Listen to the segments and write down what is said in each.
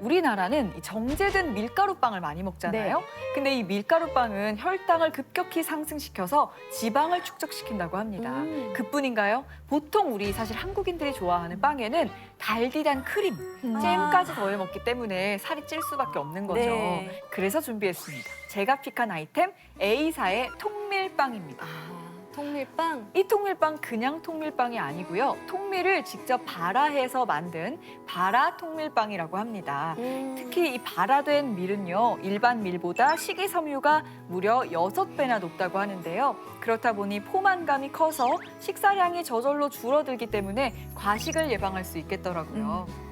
우리나라는 이 정제된 밀가루빵을 많이 먹잖아요. 근데 이 밀가루빵은 혈당을 급격히 상승시켜서 지방을 축적시킨다고 합니다. 음. 그뿐인가요? 보통 우리 사실 한국인들이 좋아하는 빵에는 달디단 크림, 음. 잼까지 더해 먹기 때문에 살이 찔 수밖에 없는 거죠. 네. 그래서 준비했습니다. 제가 픽한 아이템 A사의 통밀빵입니다. 아, 통밀빵. 이 통밀빵 그냥 통밀빵이 아니고요. 통밀을 직접 발화해서 만든 발화 통밀빵이라고 합니다. 음. 특히 이 발화된 밀은요, 일반 밀보다 식이섬유가 무려 여섯 배나 높다고 하는데요. 그렇다 보니 포만감이 커서 식사량이 저절로 줄어들기 때문에 과식을 예방할 수 있겠더라고요.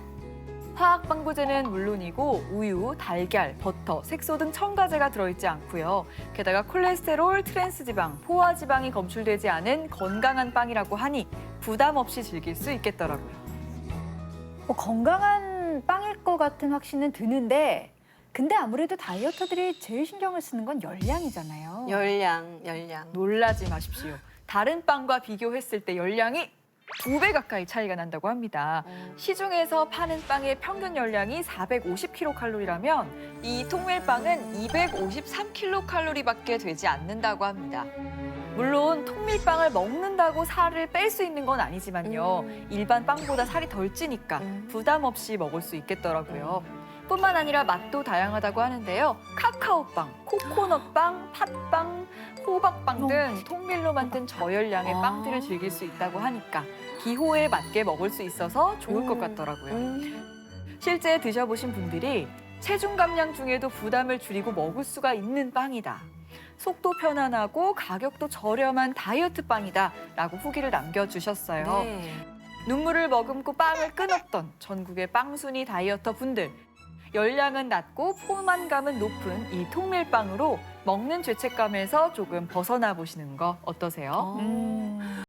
화학 방부제는 물론이고 우유, 달걀, 버터, 색소 등 첨가제가 들어있지 않고요. 게다가 콜레스테롤, 트랜스지방, 포화지방이 검출되지 않은 건강한 빵이라고 하니 부담 없이 즐길 수 있겠더라고요. 뭐 건강한 빵일 것 같은 확신은 드는데 근데 아무래도 다이어터들이 제일 신경을 쓰는 건 열량이잖아요. 열량, 열량. 놀라지 마십시오. 다른 빵과 비교했을 때 열량이 두 배 가까이 차이가 난다고 합니다. 음. 시중에서 파는 빵의 평균 열량이 450kcal라면 이 통밀빵은 253kcal밖에 되지 않는다고 합니다. 물론 통밀빵을 먹는다고 살을 뺄 수 있는 건 아니지만요. 음. 일반 빵보다 살이 덜 찌니까 음. 부담 없이 먹을 수 있겠더라고요. 뿐만 아니라 맛도 다양하다고 하는데요. 카카오빵, 코코넛빵, 팥빵, 호박빵 등 통밀로 만든 저열량의 아. 빵들을 즐길 수 있다고 하니까 기호에 맞게 먹을 수 있어서 좋을 것 음. 같더라고요. 음. 실제 드셔보신 분들이 체중 감량 중에도 부담을 줄이고 먹을 수가 있는 빵이다. 속도 편안하고 가격도 저렴한 다이어트 빵이다. 라고 후기를 남겨주셨어요. 네. 눈물을 머금고 빵을 끊었던 전국의 빵순이 다이어터 분들. 열량은 낮고 포만감은 높은 이 통밀빵으로 먹는 죄책감에서 조금 벗어나 보시는 거 어떠세요? 어. 음.